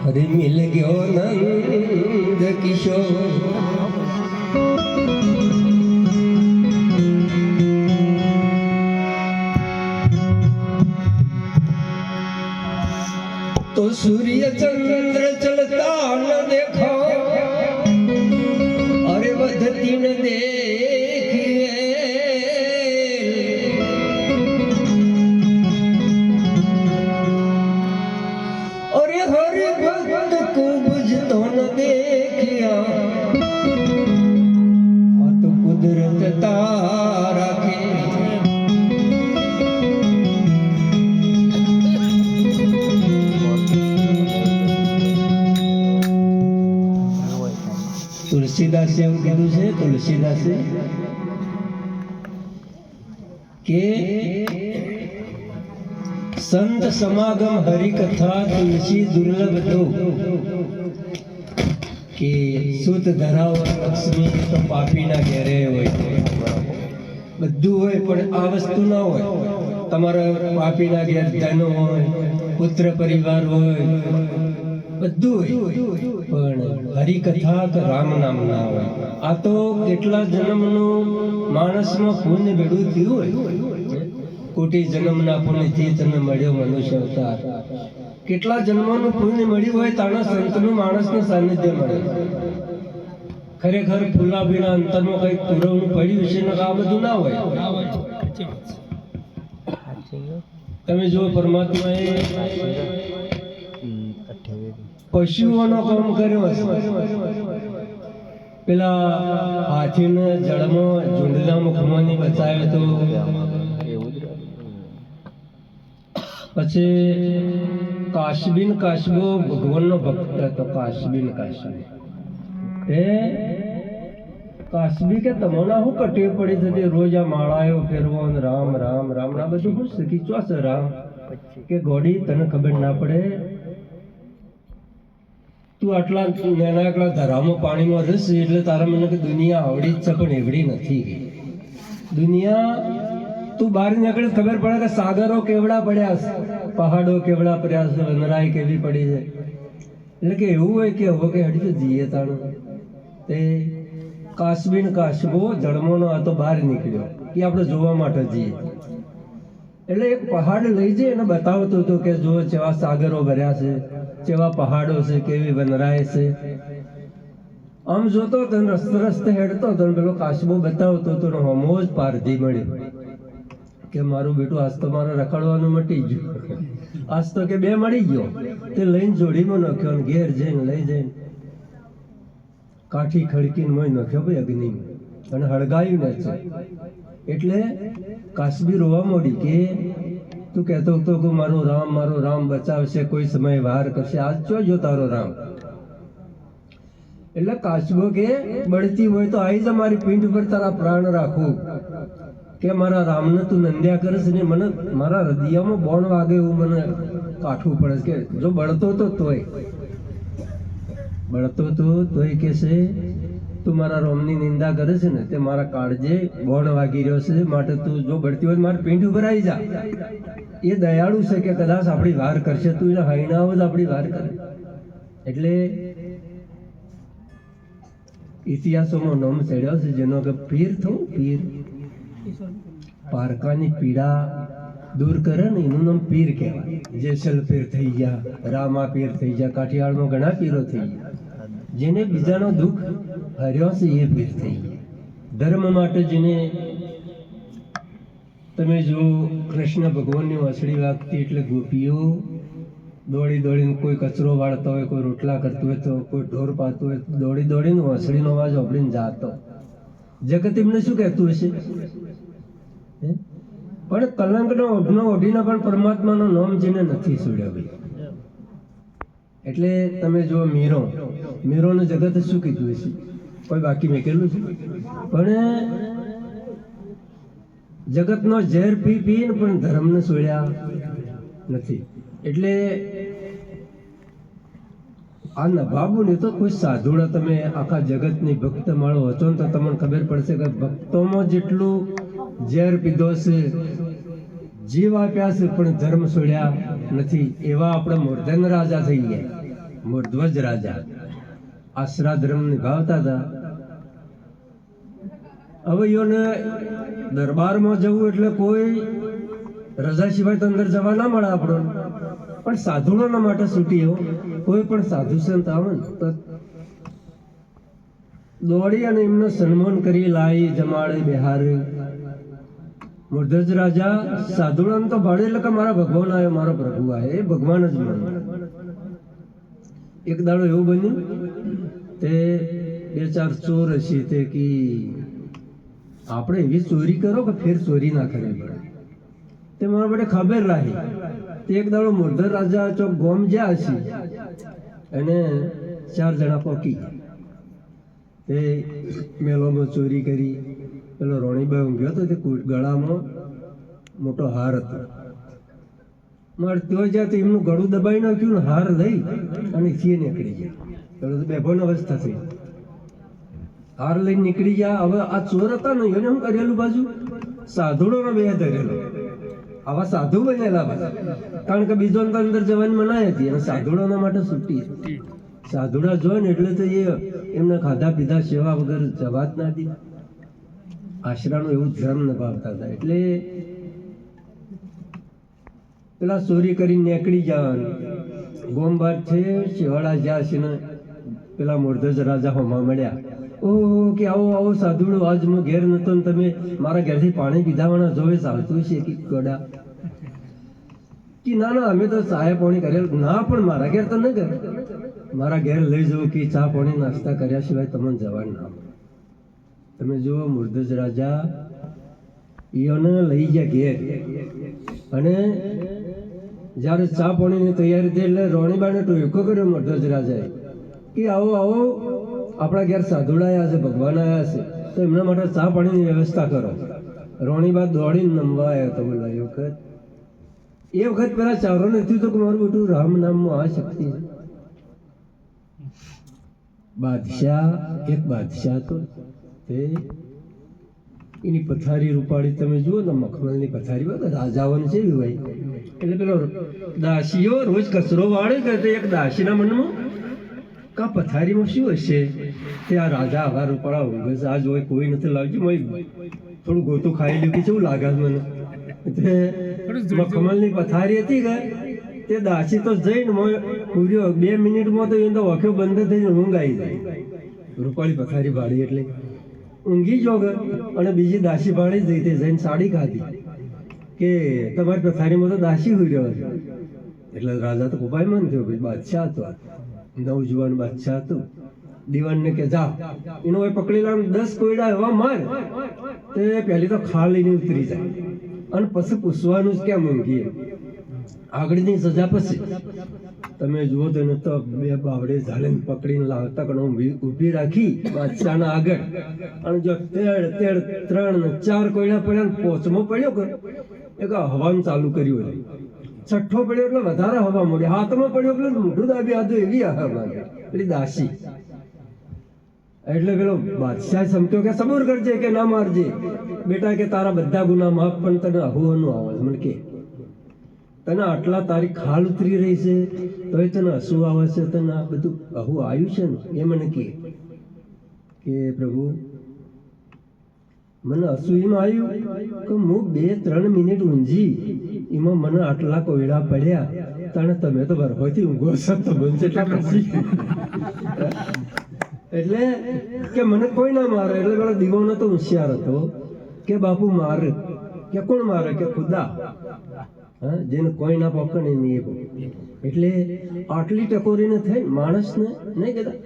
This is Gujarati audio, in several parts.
હરે મિલ ગયો નંદ કિશોર છે કે સંત સમાગમ હરિકથા તુલસી દુર્લભ તો? કે સુત ધરાવ લક્ષ્મી તો પાપીના ઘેરે હોય બધું હોય, પણ આ વસ્તુ ના હોય. તમારા પાપીના ઘેર ધન હોય, પુત્ર પરિવાર હોય, બધું હોય. પણ હરિકથા તો રામ નામ ના હોય. આ તો કેટલા જન્મનું માણસમાં પુણ્ય ભેડું થયું હોય. કોટી જન્મના પુણ્યથી તમે મળ્યો મનુષ્ય અવતાર. કેટલા જન્મનું પુણ્ય મળ્યું હોય તાણા સંતનું માણસને સાનિધ્ય મળે. ખરેખર ફૂલા બીના અંતરમાં કંઈક પુરવણું પડ્યું છે ને આ બધું ના હોય. તમે જો પરમાત્માએ પશુઓનો કામ કર્યો હશે. પેલા હાથીને જળમાં ઝુંડના મુખમાંથી બચાવ્યો હતો. પછી કાશબીન કાશબો ભગવાનનો ભક્ત હતો કાશબીન કાશબી. એ કાશબી કે તમોના હું કટી પડી થતી રોજ આ માળાયો ફેરવો રામ રામ રામ રામ ના બધું હું શીખી? ચોસ રામ? કે ગોડી તને ખબર ના પડે? તું આટલા નાના આટલા ધરામાં પાણીમાં રસ એટલે તારા મને કે દુનિયા આવડી જ છે, પણ એવડી નથી દુનિયા, તું બહાર નીકળે ખબર પડે કે સાગરો કેવડા પડ્યા છે, પહાડો કેવડા પડ્યા છે વનરાઈ કેવી પડી છે. એટલે કે એવું હોય કે હવે કે હડી તો જીએ તાણું. તે કાશ્મીર કાશબો જળમોનો તો બહાર નીકળ્યો. એ આપણે જોવા માટે જઈએ એટલે એક પહાડ લઈ જઈ અને બતાવતો હતો કે જો જેવા સાગરો ભર્યા છે. જેવા પહાડો છે, કેવી વનરાય છે. આમ જોતો તો રસ્ત રસ્તે હેડતો તો પેલો કાશબો બતાવતો તો હમો જ પારધી મળ્યો. કે મારું બેટું આજ તો મારે રખડવાનું મટી ગયું. આજ તો કે બે મળી ગયો. તે લઈને જોડીમાં નાખ્યો અને ઘેર જઈને લઈ જઈને કાઠી ખડકીને મોય નાખ્યો ભાઈ અગ્નિ અને હળગાયું ને એટલે કાશ્મીર રોવા મોડી કે તું કહેતો હતો કે મારો રામ મારો રામ બચાવશે, કોઈ સમય વાર કરશે. આજ ચો જો તારો રામ? એટલે કાચબો કે બળતી હોય તો આવી જ મારી પીઠ પર તારા પ્રાણ રાખું. કે મારા રામને તું નંદ્યા કરશ ને મને મારા હૃદયમાં બોણ વાગે એવું મને કાઠવું પડે કે જો બળતો તો તોય. બળતો તો તોય કે છે તું મારા રોમની નિંદા કરે છે ને તે મારા કાળજે બોણ વાગી રહ્યો છે, માટે તું જો બળતી હોય તો પીંઠ ઉપર આવી જા. એ દયાળુ છે કે કદાચ આપણી વાર કરશે, તું એના હૈણાઓ જ આપણી વાર કરે. એટલે ઇતિહાસોમાં નામ ચડ્યો છે, જેનો કે પીર થવું પીર. પારકાની પીડા દૂર કરે ને એનું નામ પીર કહેવાય. જેસલ પીર થઈ ગયા, રામા પીર થઈ ગયા, કાઠિયાવાડમાં ઘણા પીરો થઈ ગયા. જેને બીજાનો દુઃખ હર્યો છે એ પીર થઈ ધર્મ માટે જેને તમે જો કૃષ્ણ ભગવાનની વાંસળી વાગતી એટલે ગોપીઓ દોડી દોડીને કોઈ કચરો વાળતો હોય, કોઈ રોટલા કરતું હોય, તો કોઈ ઢોર પાતું હોય, દોડી દોડીને વાંસળીનો અવાજ ઓપડીને જાતો. જગત એમને શું કહેતું હશે? પણ કલંકનો ઓઢનો ઓઢીને પણ પરમાત્માનું નામ જેને નથી છોડ્યો ભાઈ. એટલે તમે જો મીરો. મીરોને જગત શું કીધું હશે? કોઈ બાકી મેકેલું છે? પણ જગતનો ઝેર પી પીને પણ ધર્મને છોડ્યા નથી. એટલે આ નભાબુ ને તો કોઈ સાધુડા તમે આખા જગતની ભક્ત માળો હતો ને તો તમને ખબર પડશે કે ભક્તોમાં જેટલું ઝેર પીધો છે, જીવ આપ્યા છે, પણ ધર્મ છોડ્યા નથી. એવા આપણે મૂર્ધન રાજા થઈ ગયા. મૂર્ધ્વજ રાજા આશરા ધર્મ નિભાવતા હતા. અવયોને દરબારમાં જવું એટલે કોઈ રજા સિવાય તો અંદર જવા ના મળે આપણો. પણ સાધુઓના માટે છૂટી હો કોઈ પણ સાધુ સંત આવે તો દોડી અને એમનું સન્માન કરી લાવી જમાડે, બિહાર. મૂર્ધજ રાજા સાધુડાને તો ભાડે એટલે કે મારા ભગવાન આવ્યો, મારો પ્રભુ આવ્યો, એ ભગવાન જ મને. એક દાડો એવું બન્યું તે બે ચાર ચોર હશે તે કી આપણે એવી ચોરી કરો કે ફેર ચોરી ના કરવી પડે તે મારા માટે ખબર રાખી તે એક દાડો મૂર્ધર રાજા ચોક ગોમ જ્યાં હશે અને ચાર જણા પોકી તે મેલોમાં ચોરી કરી, પેલો રોણીબાઈ ઊંઘ્યો હતો તે ગળામાં મોટો હાર હતો. મારે તો જ્યાં તો એમનું ગળું દબાઈ નાખ્યું ને હાર લઈ અને છીએ નીકળી ગયા. બેભાન અવસ્થા થઈ. હાર લઈને નીકળી ગયા. હવે આ ચોર હતા ને, એને શું કરેલું બાજુ? સાધુડોનો બે ધરેલો આવા સાધુ બનેલા બધા કારણ કે બીજો અંદર જવાની મનાઈ હતી અને સાધુડોના માટે છૂટી. સાધુડા જોઈ ને એટલે તો એ એમને ખાધા પીધા સેવા વગર જવા જ ના દીધા આશરાનું એવું ધર્મ નિભાવતા હતા. એટલે પેલા ચોરી કરીને નીકળી જવાનું. ગોમભાર છે શિવાળા જ્યાં છે ને, પેલા મૂર્ધજ રાજા હોમાં મળ્યા. ઓ, કે આવો આવો સાધુડો, આજ હું ઘેર નતો ને તમે મારા ઘેરથી પાણી પીધાવાના જોવે ચાલતું છે કે ગોડા? કે ના ના, અમે તો ચાય પાણી કરેલ ના, પણ મારા ઘેર તો ન કરે મારા ઘેર લઈ જવું કે ચા પાણી નાસ્તા કર્યા સિવાય તમને જવાનું ના. તમે જુઓ મુર્દજ રાજા ઈઓને લઈ ગયા ઘેર. અને જ્યારે ચા પાણીની તૈયારી થઈ એટલે રોણીબાને ટોયકો કર્યો મૂર્ધજ રાજાએ કે આવો આવો, આપણા ઘેર સાધુડા આવ્યા છે, ભગવાન આવ્યા છે, તો એમના માટે ચા પાણીની વ્યવસ્થા કરો. રોણીબા દોડીને નમવા આવ્યો તો બોલા, એ વખત એ વખત પેલા ચારો નથી તો મારું બેટું રામ નામ આ શક્તિ બાદશાહ, એક બાદશાહ તો તે એની પથારી રૂપાળી તમે જુઓ ને મખમલની પથારી હોય રાજાઓને છે હોય. એટલે પેલો દાસીઓ રોજ કચરો વાળે કરે એક દાસીના મનમાં? કા પથારીમાં શું હશે? તે આ રાજા આવા રૂપાળા ઊંઘે છે આજ હોય કોઈ નથી લાવજો મેં થોડું ગોતું ખાઈ લીધું કે કેવું લાગે મને? એટલે મખમલની પથારી હતી કે? તે દાસી તો જઈને મોય પૂર્યો. બે મિનિટમાં તો એને તો વખ્યો બંધ થઈને ઊંઘ આવી જાય. રૂપાળી પથારી ભાડી એટલે. ઊંઘી જો અને બીજી દાસી ભાડી જ જઈ તે જઈને સાડી ખાધી. કે તમારી પથારીમાં તો દાસી હોઈ રહ્યો છે. એટલે રાજા તો કુપાયમાન થયો ભાઈ બાદશાહ હતો. નવજુવાન બાદશાહ હતો. દીવાનને કે જા એનો એ પકડી લાવ, દસ કોયડા એવા માર, તે પહેલી તો ખા લઈને ઉતરી જાય. અને પછી પૂછવાનું જ કેમ ઊંઘી એમ. આગળની સજા પછી. તમે જુઓ તેને તો બે બાવડે ઝાલીને પકડીને લાવતા કણ ઊભી રાખી બાદશાહના આગળ. અને જો તેડ તેડ, ત્રણ ચાર કોયડા પડ્યા પોચમો પડ્યો કર એક હવાનું ચાલુ કર્યું એટલે છઠ્ઠો પડ્યો એટલે વધારે હવા મળ્યો હાથમાં પડ્યો એટલે મોઢું દાબી આધું એવી હવા એટલી દાસી. એટલે પેલો બાદશાહ સમજો કે સબૂર કરજે કે ના મારજે. બેટા કે તારા બધા ગુના માફ પણ તને અહુવાનું આવે છે. મને કે. તને આટલા તારી ખાલ ઉતરી રહી છે, તોય તને હસવું આવે છે, તને આ બધું અહુ આવ્યું છે ને, એ મને કે. કે પ્રભુ, મને હસવું એમ આવ્યું કે હું બે ત્રણ મિનિટ ઊંઝી, એમાં મને આટલા કોયડા પડ્યા, તને તમે તો બરફોથી ઊંઘો છો તો બનશે એટલે કે મને કોઈ ના મારે, એટલે પેલો દીવાનો તો હોશિયાર હતો, કે બાપુ મારે, કે કોણ મારે, કે ખુદા? જેને કોઈ ના પકડે નહીં એટલે આટલી ટકોરીને થઈ માણસને, નહીં કહેતા,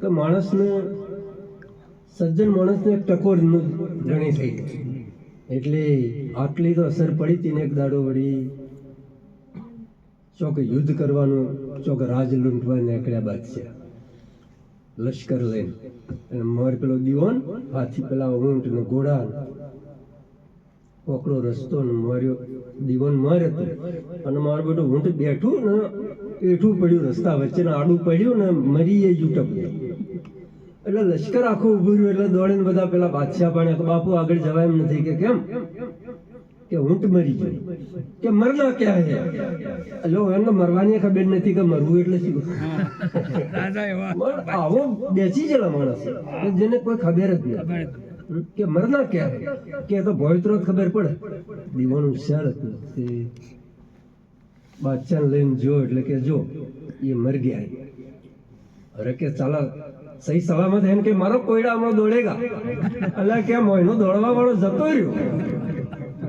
કે માણસને, સજ્જન માણસને એક ટકોર ગણી થઈ એટલે આટલી તો અસર પડી હતી ને એક દાડો વળી. ચોક યુદ્ધ કરવાનું, ચોક રાજ લૂંટવા નીકળ્યા છે લશ્કર લઈને. અને મારે પેલો દીવાન હાથી પેલા ઊંટ ને ઘોડા ને કોકડો રસ્તો ને માર્યો દીવન માર હતો અને મારું બેટું ઊંટ બેઠું ને એઠું પડ્યું રસ્તા વચ્ચે ને આડું પડ્યું ને મરી એ જૂટક એટલે લશ્કર આખું ઊભું રહ્યું એટલે દોડીને બધા પેલા બાદશાહ પાડ્યા બાપુ આગળ જવાય એમ નથી કે કેમ? કે ઊંટ મરી ગયું. કે મરના ક્યાં હે? એટલે એમને મરવાની ખબર નથી કે મરવું એટલે શું? પણ આવો બેસી ગયેલા માણસ. જેને કોઈ ખબર જ નહીં કે મરના ક્યારે કે તો ભોયતરો ખબર પડે. દીવાનું હોશિયાર હતું. તે બાદશાહ લઈને જો એટલે કે જો, એ મર ગયા અરે કે ચાલો, સહી સલામત એમ કે મારો કોયડા હમણાં દોડેગા? એટલે કે મોયનો દોડવા વાળો જતો રહ્યો.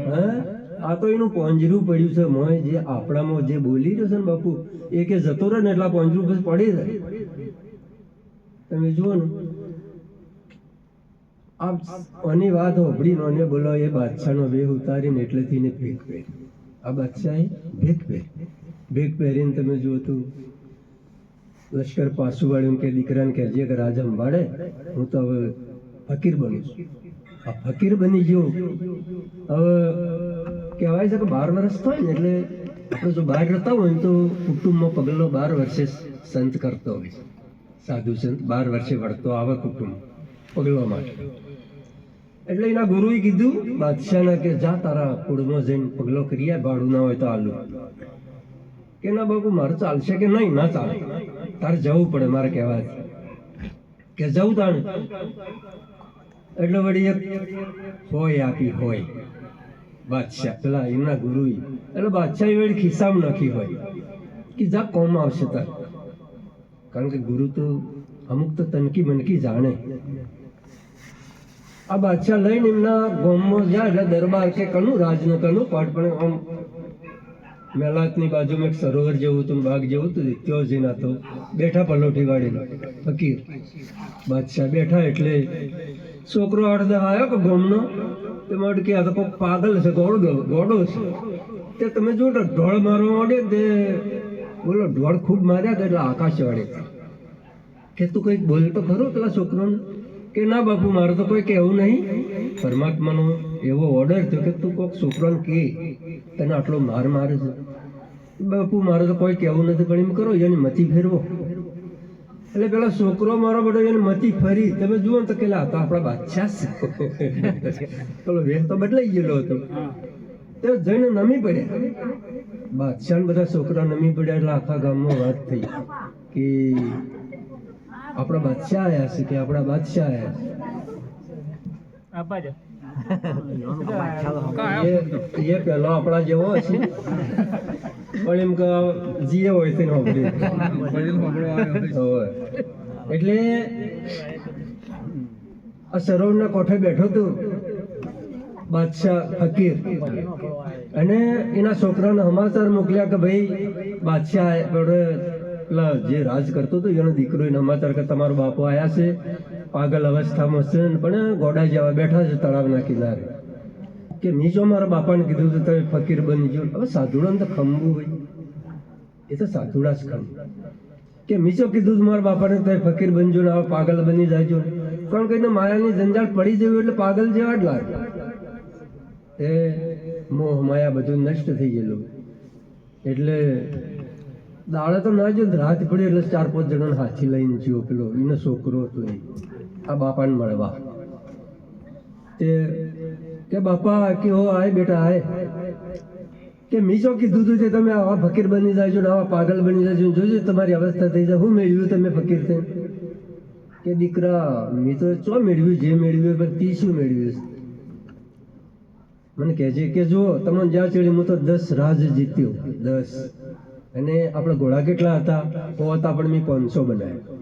હા? આ તો એનું પોંજરું પડ્યું છે. મોય જે આપણામાં જે બોલી રહ્યો છે ને બાપુ, એ કે જતો રહે ને એટલા પોંજરું પડી જાય તમે જુઓ ને. આ આની વાત હોભળી નોને બોલો એ બાદશાહનો વેહ ઉતારીને એટલેથી ને ભેગ પહેરી આ બાદશાહે ભેગ પહેરી ભેગ પહેરીને તમે જુઓ તો લશ્કર પાછું વાળ્યું કે દીકરાને કહેજે કે રાજા અંબાડે, હું તો હવે ફકીર બનું છું. આ ફકીર બની ગયો. હવે કહેવાય છે કે બાર વર્ષ થાય ને એટલે આપણે જો બહાર રહેતા હોય તો કુટુંબમાં પગલો બાર વર્ષે સંત કરતો હોય સાધુ સંત બાર વર્ષે વળતો આવે કુટુંબ. પગલો માટે એટલે એના ગુરુએ કીધું, બાદશાહને કે, જા તારા કુળમાં જઈને પગલો કરી ભાડું ના હોય તો આલુ. કે ના બાબુ મારે ચાલશે કે નહીં? ના ચાલે. તારે જવું પડે, મારે કહેવાય કે જવું તાણે? એટલે વળી એક, હોય આપી, હોય. બાદશાહ, પેલા એમના ગુરુએ, એટલે બાદશાહ વળી ખિસ્સામાં નાખી હોય. કે, જા કોમ આવશે તાર. કારણ કે ગુરુ તો અમુક તો તનકી મનકી જાણે. આ બાદશાહ લઈને એમના ગામમાં જાય એટલે દરબાર કે કનું, રાજનગરનું કનું પાટ પણ આમ મેલાતની બાજુમાં એક સરોવર જેવું હતું, બાગ જેવું હતું ત્યાં જઈને આ તો બેઠા પલોઠી વાળીને, ફકીર. બાદશાહ બેઠા એટલે છોકરો અડધો આવ્યો કે ગામનો, તે માટે કે આ તો કોઈ પાગલ છે, ગોળો ગોડો છે. તે તમે જો ઢોળ મારવા માંડે તે બોલો, ઢોળ ખૂબ માર્યા એટલે આકાશ વાળે કે તું કંઈક બોલ તો ખરો પેલા છોકરાને? કે ના બાપુ, મારે તો કોઈ કહેવું નહીં. પરમાત્માનો એવો ઓર્ડર થયો કે તું કોઈક છોકરાને કે, તને આટલો માર મારે છે. બાપુ, મારે તો કોઈ કહેવું નથી, પણ એમ કરો એની મતી ફેરવો. એટલે પેલા છોકરો મારો બધો એને મતી ફરી. તમે જુઓ તો કેલા હતા આપણા બાદશાહ છે. પેલો વેશ તો બદલાઈ ગયેલો હતો. તે જઈને નમી પડ્યા. બાદશાહ બધા છોકરા નમી પડ્યા, એટલે આખા ગામમાં વાત થઈ. કે આપણા બાદશાહ આયા છે કે આપણા બાદશાહ છે એ એ પેલો આપણા જેવો હશે પણ એમ કે જીએ હોય તે નોકરી એટલે આ સરોવરના કોઠે બેઠો તો બાદશાહ ફકીર. અને એના છોકરાને સમાચાર મોકલ્યા કે ભાઈ બાદશાહ પેલા જે રાજ કરતો હતો, એનો દીકરો નમાચાર કે તમારો બાપો આયા છે, પાગલ અવસ્થામાં છે પણ ગોડા જેવા બેઠા છે તળાવના કિનારે. કે મેં જો મારા બાપાને કીધું તો તમે ફકીર બની જો હવે સાધુડાને તો ખંભું હોય. એ તો સાધુડા જ ખંભ. કે મીચો કીધું તું મારા બાપાને તમે ફકીર બનજો ને હવે પાગલ બની જાયજો કારણ કે એને માયાની જંજાળ પડી જવી એટલે પાગલ જેવા જ લાગે. એ મોહ માયા બધું નષ્ટ થઈ ગયેલું. એટલે દાડે તો ના જો રાત પડી એટલે ચાર પાંચ જણાને હાથી લઈને જ્યો પેલો એનો છોકરો હતો એ. આ બાપાને મળવા. તે કે, બાપા, કે હો, આય બેટા, આય. કે મીચો કીધું તું કે તમે આવા ફકીર બની જાયજો ને આવા પાગલ બની જાય છો જોજો તમારી અવસ્થા થઈ જાય. હું મેળવ્યું તમે ફકીર થઈ કે, દીકરા, મેં તો ચો મેળવ્યું, જે મેળવ્યું પણ તી શું મેળવ્યું છે? મને કહેજે કે જો તમને જ્યાં ચડી હું તો દસ રાજ જીત્યો, દસ. અને આપણા ઘોડા કેટલા હતા? સો હતા પણ મેં પાંચસો બનાવ્યા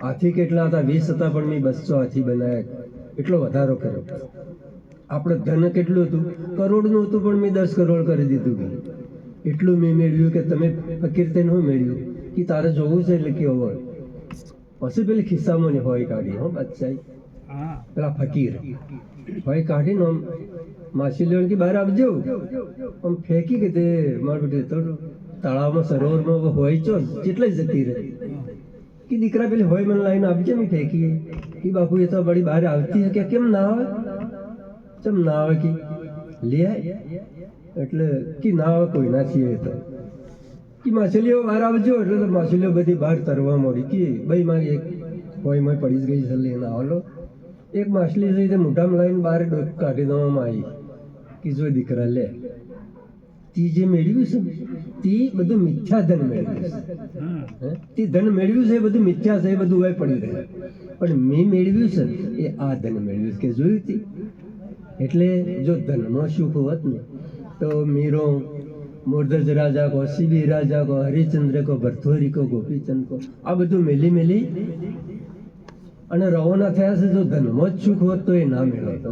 હાથી કેટલા હતા? વીસ હતા પણ મેં બસો હાથી બનાવ્યા એટલો વધારો કર્યો. આપણે ધન કેટલું હતું? કરોડનું હતું પણ મેં દસ કરોડ કરી દીધું. એટલું મેં મેળવ્યું કે તમે ફકીર તેને હું મેળવ્યું? કે તારે જોવું છે એટલે કેવો હોય પછી પેલી ખિસ્સામાં ની હોય કાઢી હો બાદશાહી. પેલા ફકીર. હોય કાઢીને આમ માછી લેવાની કે બહાર આવજો આમ ફેંકી કે તે મારું બેટું તળાવમાં સરોવરમાં હોય ચો કેટલી જતી રહે? કે દીકરા પેલી હોય મને લાઈને આપજે મેં ફેંકીએ કે બાપુ એ તો બળી બહાર આવતી કે કેમ ના આવે? કેમ ના આવે કે? લે. એટલે કે ના આવે કોઈ ના છીએ તો. કે માછલીઓ બહાર આવજો એટલે તો માછલીઓ બધી બહાર તરવા મળી કે ભાઈ મારી એક હોય મોય પડી જ ગઈ છે લઈને આવેલો એક માછલી છે મોઢામાં લાવીને બહાર કાઢી દેવામાં આવી. કે જો દીકરા લે. તી જે મેળવ્યું છે તે બધું મિથ્યા ધન મેળવ્યું છે હે? તે ધન મેળવ્યું છે એ બધું મિથ્યા છે એ બધું હોય પડી રહે. પણ મેં મેળવ્યું છે એ આ ધન મેળવ્યું કે જોયું તી? એટલે જો ધનમાં સુખ હોત ને તો મીરો મોરધજ રાજા કો શિબી રાજા કો હરિચંદ્ર કો ભરથોરી કો ગોપીચંદ કો આ બધું મેલી મેલી અને રવાના થયા છે. જો ધનમાં જ સુખ હોત તો એ ના મેળવતો.